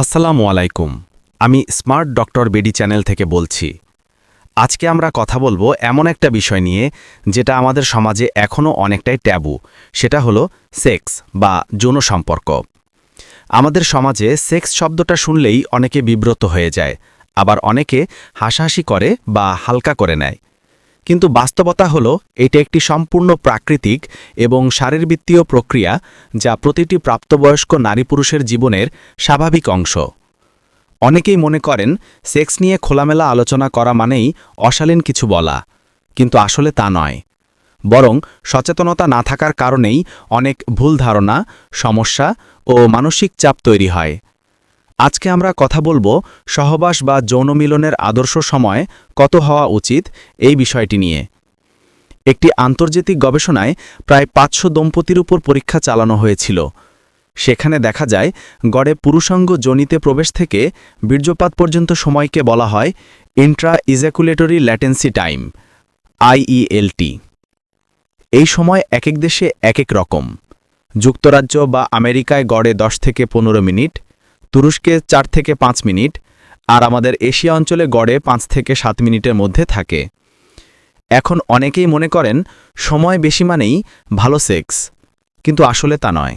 আসসালামু আলাইকুম। আমি স্মার্ট ডক্টর বেডি চ্যানেল থেকে বলছি। আজকে আমরা কথা বলব এমন একটা বিষয় নিয়ে, যেটা আমাদের সমাজে এখনও অনেকটাই ট্যাবু। সেটা হলো সেক্স বা যৌন সম্পর্ক। আমাদের সমাজে সেক্স শব্দটা শুনলেই অনেকে বিব্রত হয়ে যায়, আবার অনেকে হাসাহাসি করে বা হালকা করে নেয়। কিন্তু বাস্তবতা হলো, এটা একটি সম্পূর্ণ প্রাকৃতিক এবং শারীরবৃত্তীয় প্রক্রিয়া যা প্রতিটি প্রাপ্তবয়স্ক নারী পুরুষের জীবনের স্বাভাবিক অংশ। অনেকেই মনে করেন, সেক্স নিয়ে খোলামেলা আলোচনা করা মানেই অশালীন কিছু বলা, কিন্তু আসলে তা নয়। বরং সচেতনতা না থাকার কারণেই অনেক ভুল ধারণা, সমস্যা ও মানসিক চাপ তৈরি হয়। আজকে আমরা কথা বলব সহবাস বা যৌন মিলনের আদর্শ সময় কত হওয়া উচিত এই বিষয়টি নিয়ে। একটি আন্তর্জাতিক গবেষণায় প্রায় পাঁচশো দম্পতির উপর পরীক্ষা চালানো হয়েছিল। সেখানে দেখা যায়, গড়ে পুরুষাঙ্গ জনিতে প্রবেশ থেকে বীর্যপাত পর্যন্ত সময়কে বলা হয় intra ejaculatory latency time IELT এই সময় এক এক দেশে এক এক রকম। যুক্তরাজ্য বা আমেরিকায় গড়ে দশ থেকে পনেরো মিনিট তুরস্কে চার থেকে পাঁচ মিনিট আর আমাদের এশিয়া অঞ্চলে গড়ে পাঁচ থেকে সাত মিনিটের মধ্যে থাকে। এখন অনেকেই মনে করেন সময় বেশি মানেই ভালো সেক্স, কিন্তু আসলে তা নয়।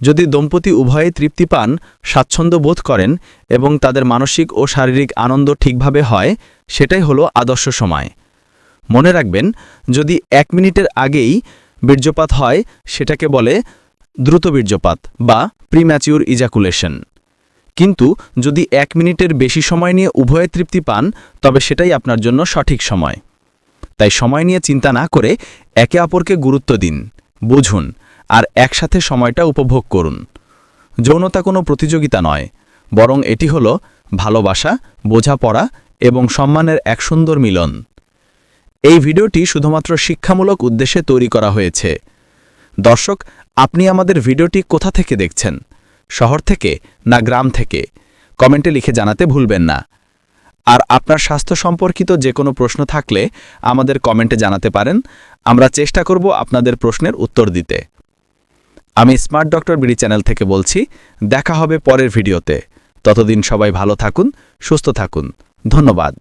যদি দম্পতি উভয়ে তৃপ্তি পান, স্বাচ্ছন্দ্য বোধ করেন এবং তাদের মানসিক ও শারীরিক আনন্দ ঠিকভাবে হয়, সেটাই হলো আদর্শ সময়। মনে রাখবেন, যদি এক মিনিটের আগেই বীর্যপাত হয়, সেটাকে বলে দ্রুত বীর্যপাত বা প্রিম্যাচিউর ইজাকুলেশন কিন্তু যদি এক মিনিটের বেশি সময় নিয়ে উভয়ে তৃপ্তি পান, তবে সেটাই আপনার জন্য সঠিক সময়। তাই সময় নিয়ে চিন্তা না করে একে অপরকে গুরুত্ব দিন, বুঝুন, আর একসাথে সময়টা উপভোগ করুন। যৌনতা কোনো প্রতিযোগিতা নয়, বরং এটি হল ভালোবাসা, বোঝাপড়া এবং সম্মানের এক সুন্দর মিলন। এই ভিডিওটি শুধুমাত্র শিক্ষামূলক উদ্দেশ্যে তৈরি করা হয়েছে। দর্শক, আপনি আমাদের ভিডিওটি কোথা থেকে দেখছেন? শহর থেকে না গ্রাম থেকে? কমেন্টে লিখে জানাতে ভুলবেন না। আর আপনার স্বাস্থ্য সম্পর্কিত যে কোনো প্রশ্ন থাকলে আমাদের কমেন্টে জানাতে পারেন। আমরা চেষ্টা করব আপনাদের প্রশ্নের উত্তর দিতে। আমি স্মার্ট ডক্টর বিডি চ্যানেল থেকে বলছি, দেখা হবে পরের ভিডিওতে। ততদিন সবাই ভালো থাকুন, সুস্থ থাকুন। ধন্যবাদ।